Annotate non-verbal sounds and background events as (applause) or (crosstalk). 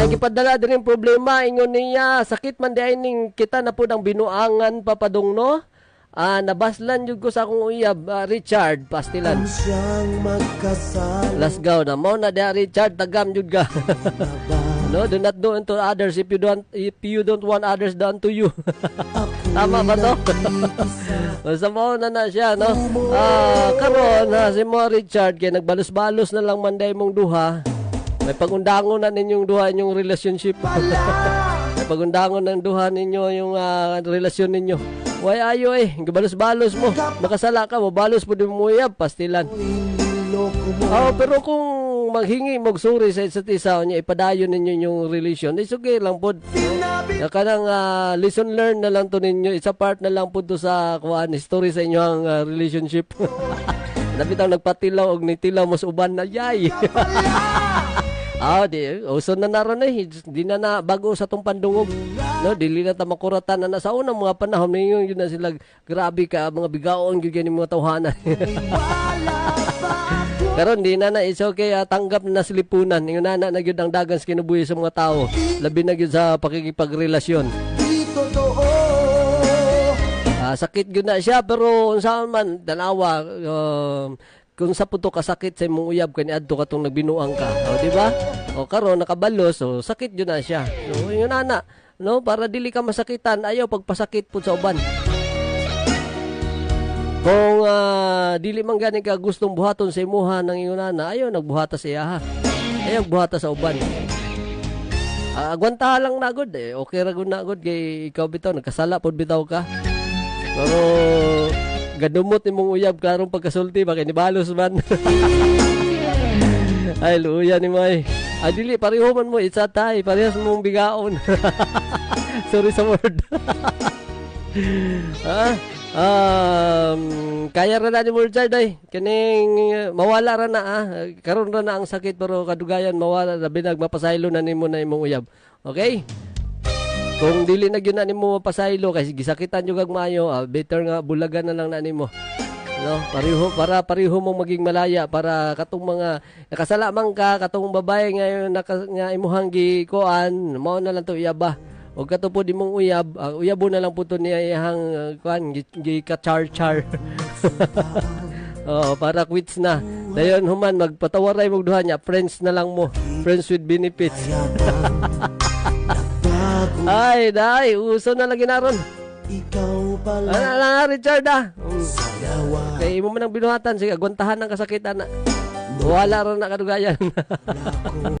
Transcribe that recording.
Ay gipadala din yung problema ingon niya sakit man di ay ning kita na po ng binuangan papadong no. Ah nabaslan jud ko sa akong uyab ah, Richard Pastilan. Let's go na mo na dia Richard tagam jud ka. no, do not do unto others if you don't if you don't want others done to you. Tama ba to? Basta (laughs) mo na na siya, no? Ah, karon na si mo Richard kay nagbalos-balos na lang manday mong duha. May pagundangon na ninyong duha inyong relationship. (laughs) May pagundangon ng duha ninyo yung ah, relasyon ninyo. Why ayo eh, gabalos-balos mo. Makasala ka mo, balos po din mo uyab, pastilan. Oh, pero kung maghingi mo sorry sa isa't isa niya ipadayon ninyo yung relation, is okay lang po. No? Kanang ah, lesson learned na lang to ninyo. Isa part na lang po to sa kuan history sa inyong ah, relationship. (laughs) Nabitaw nagpatilaw og nitilaw mo sa uban na yay. (laughs) Ah, di uso na naron eh. Di na na bago sa tong pandungog. No, dili na ta makuratan na, na sa unang mga panahon ninyo yun na sila grabe ka mga bigaon gyud kani mga tawhanan. (laughs) Pero hindi na na it's okay ah, tanggap na silipunan. Yung nana na gyud ang dagan sa kinubuhi sa mga tao. Labi na gyud sa pakikipagrelasyon. Di Ah, sakit gyud na siya pero unsa man tanawa um, kung sa puto ka sakit sa imong uyab kani adto katong nagbinuang ka. O di ba? O karon nakabalos so sakit gyud na siya. So yun nana no para dili ka masakitan ayaw pagpasakit pud sa uban. Kung ah, dili man gani ka gustong buhaton sa imuha ng iyong nana, ayaw nagbuhata sa iya ha. Ayaw buhata sa uban. Ah, agwanta lang na gud eh. Okay ra gud na gud kay ikaw bitaw nagkasala pod bitaw ka. Pero gadumot imong uyab karong pagkasulti ba kay nibalos man. (laughs) Ay ni May. Ay dili pareho man mo isa tay, parehas mong bigaon. (laughs) Sorry sa word. (laughs) ah, um, kaya ra na ni Murjard ay kining uh, mawala ra na ah. Karon ra na ang sakit pero kadugayan mawala labi nag mapasaylo na nimo na imong uyab. Okay? Kung dili na gyud na nimo mapasaylo kay gisakitan jud kag maayo, ah, better nga bulagan na lang na nimo. No, pareho para pareho mong maging malaya para katong mga nakasala man ka katong babae ngayon naka, nga imuhang gikuan, mao na lang to iyaba. O kato po di mong uyab, uh, uyabo na lang po to niya iyang uh, kuan gi, gi ka char char. (laughs) Oo, para quits na. Dayon human magpatawaray mong duha niya, friends na lang mo. Friends with benefits. (laughs) Ay, dai, uso na lagi naron. ikaw pala Ano na, Richard ah. Sayawa Kay imo man ang binuhatan, sige, agwantahan ng kasakitan na. Wala ron na kadugayan. (laughs)